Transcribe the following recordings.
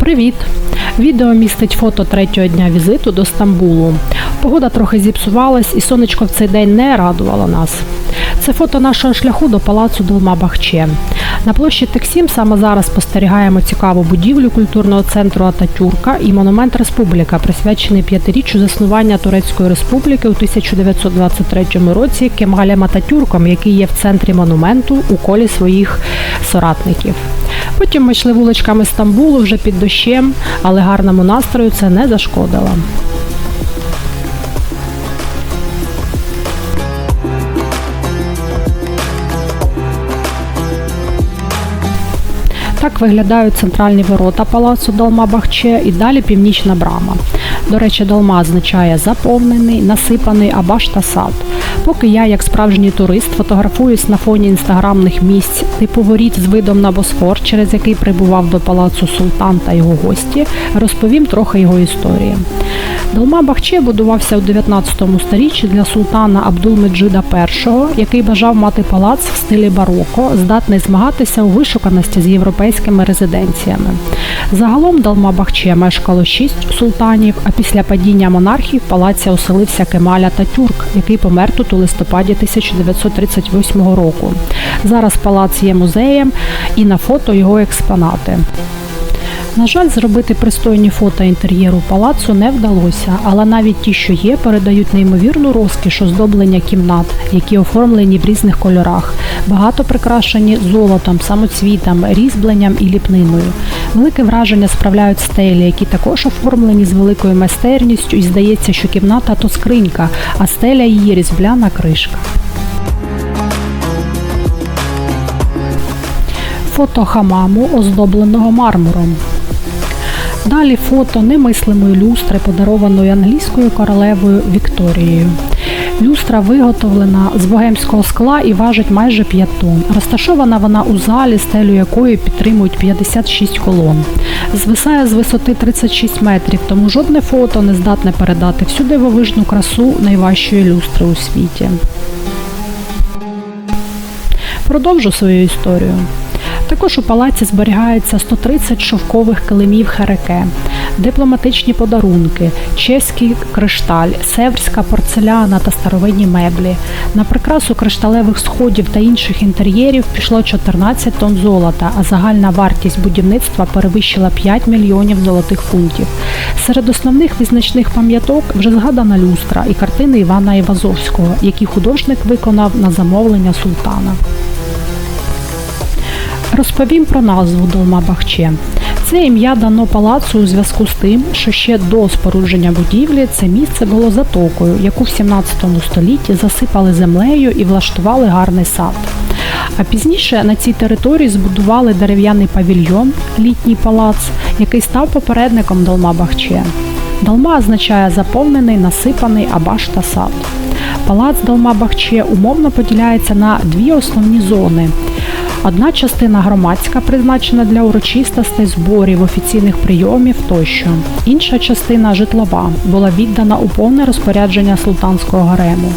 Привіт! Відео містить фото третього дня візиту до Стамбулу. Погода трохи зіпсувалась, і сонечко в цей день не радувало нас. Це фото нашого шляху до палацу Долма-Бахче. На площі Тексім саме зараз спостерігаємо цікаву будівлю культурного центру Ататюрка і монумент Республіка, присвячений п'ятиріччю заснування Турецької республіки у 1923 році Кемалем Ататюрком, який є в центрі монументу у колі своїх соратників. Потім ми йшли вуличками Стамбулу вже під дощем, але гарному настрою це не зашкодило. Так виглядають центральні ворота палацу Долма-Бахче і далі північна брама. До речі, долма означає заповнений, насипаний абаш та сад. Поки я, як справжній турист, фотографуюсь на фоні інстаграмних місць типу воріт з видом на Босфор, через який прибував до палацу султан та його гості, розповім трохи його історії. Долма Бахче будувався у 19 сторіччі для султана Абдулмеджида І, який бажав мати палац в стилі бароко, здатний змагатися у вишуканості з європейськими резиденціями. Загалом Далма Бахче мешкало шість султанів, а після падіння монархії в палаці оселився Кемаля та тюрк, який помер тут у листопаді 1938 року. Зараз палац є музеєм і на фото його експонати. На жаль, зробити пристойні фото інтер'єру палацу не вдалося, але навіть ті, що є, передають неймовірну розкіш оздоблення кімнат, які оформлені в різних кольорах, багато прикрашені золотом, самоцвітами, різьбленням і ліпниною. Велике враження справляють стелі, які також оформлені з великою майстерністю, і здається, що кімната то скринька, а стеля її різьбляна кришка. Фото хамаму, оздобленого мармуром. Далі фото немислимої люстри, подарованої англійською королевою Вікторією. Люстра виготовлена з богемського скла і важить майже 5 тонн. Розташована вона у залі, стелю якої підтримують 56 колон. Звисає з висоти 36 метрів, тому жодне фото не здатне передати всю дивовижну красу найважчої люстри у світі. Продовжу свою історію. Також у палаці зберігається 130 шовкових килимів хереке, дипломатичні подарунки, чеський кришталь, северська порцеляна та старовинні меблі. На прикрасу кришталевих сходів та інших інтер'єрів пішло 14 тонн золота, а загальна вартість будівництва перевищила 5 мільйонів золотих фунтів. Серед основних визначних пам'яток вже згадана люстра і картини Івана Івазовського, які художник виконав на замовлення султана. Розповім про назву Долма Бахче. Це ім'я дано палацу у зв'язку з тим, що ще до спорудження будівлі це місце було затокою, яку в 17 столітті засипали землею і влаштували гарний сад. А пізніше на цій території збудували дерев'яний павільйон, літній палац, який став попередником Долма Бахче. Долма означає заповнений, насипаний абаш та сад. Палац Долма Бахче умовно поділяється на дві основні зони. Одна частина громадська, призначена для урочистостей, зборів, офіційних прийомів тощо. Інша частина житлова була віддана у повне розпорядження султанського гарему.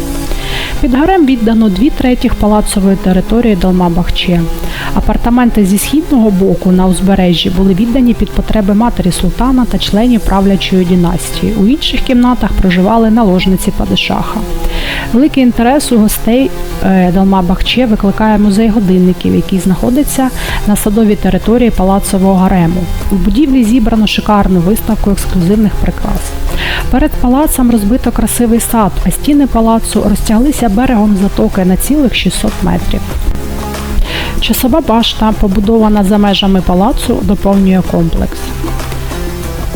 Під гарем віддано дві третіх палацової території Долма-Бахче. Апартаменти зі східного боку на узбережжі були віддані під потреби матері султана та членів правлячої династії. У інших кімнатах проживали наложниці падишаха. Великий інтерес у гостей е, Долма-Бахче викликає музей годинників, який знаходиться на садовій території палацового гарему. У будівлі зібрано шикарну виставку ексклюзивних прикрас. Перед палацом розбито красивий сад, а стіни палацу розтяглися берегом затоки на цілих 600 метрів. Часова башта, побудована за межами палацу, доповнює комплекс.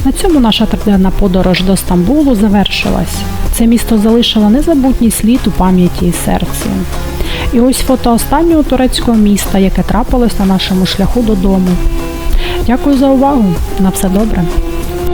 На цьому наша триденна подорож до Стамбулу завершилась. Це місто залишило незабутній слід у пам'яті і серці. І ось фото останнього турецького міста, яке трапилось на нашому шляху додому. Дякую за увагу. На все добре.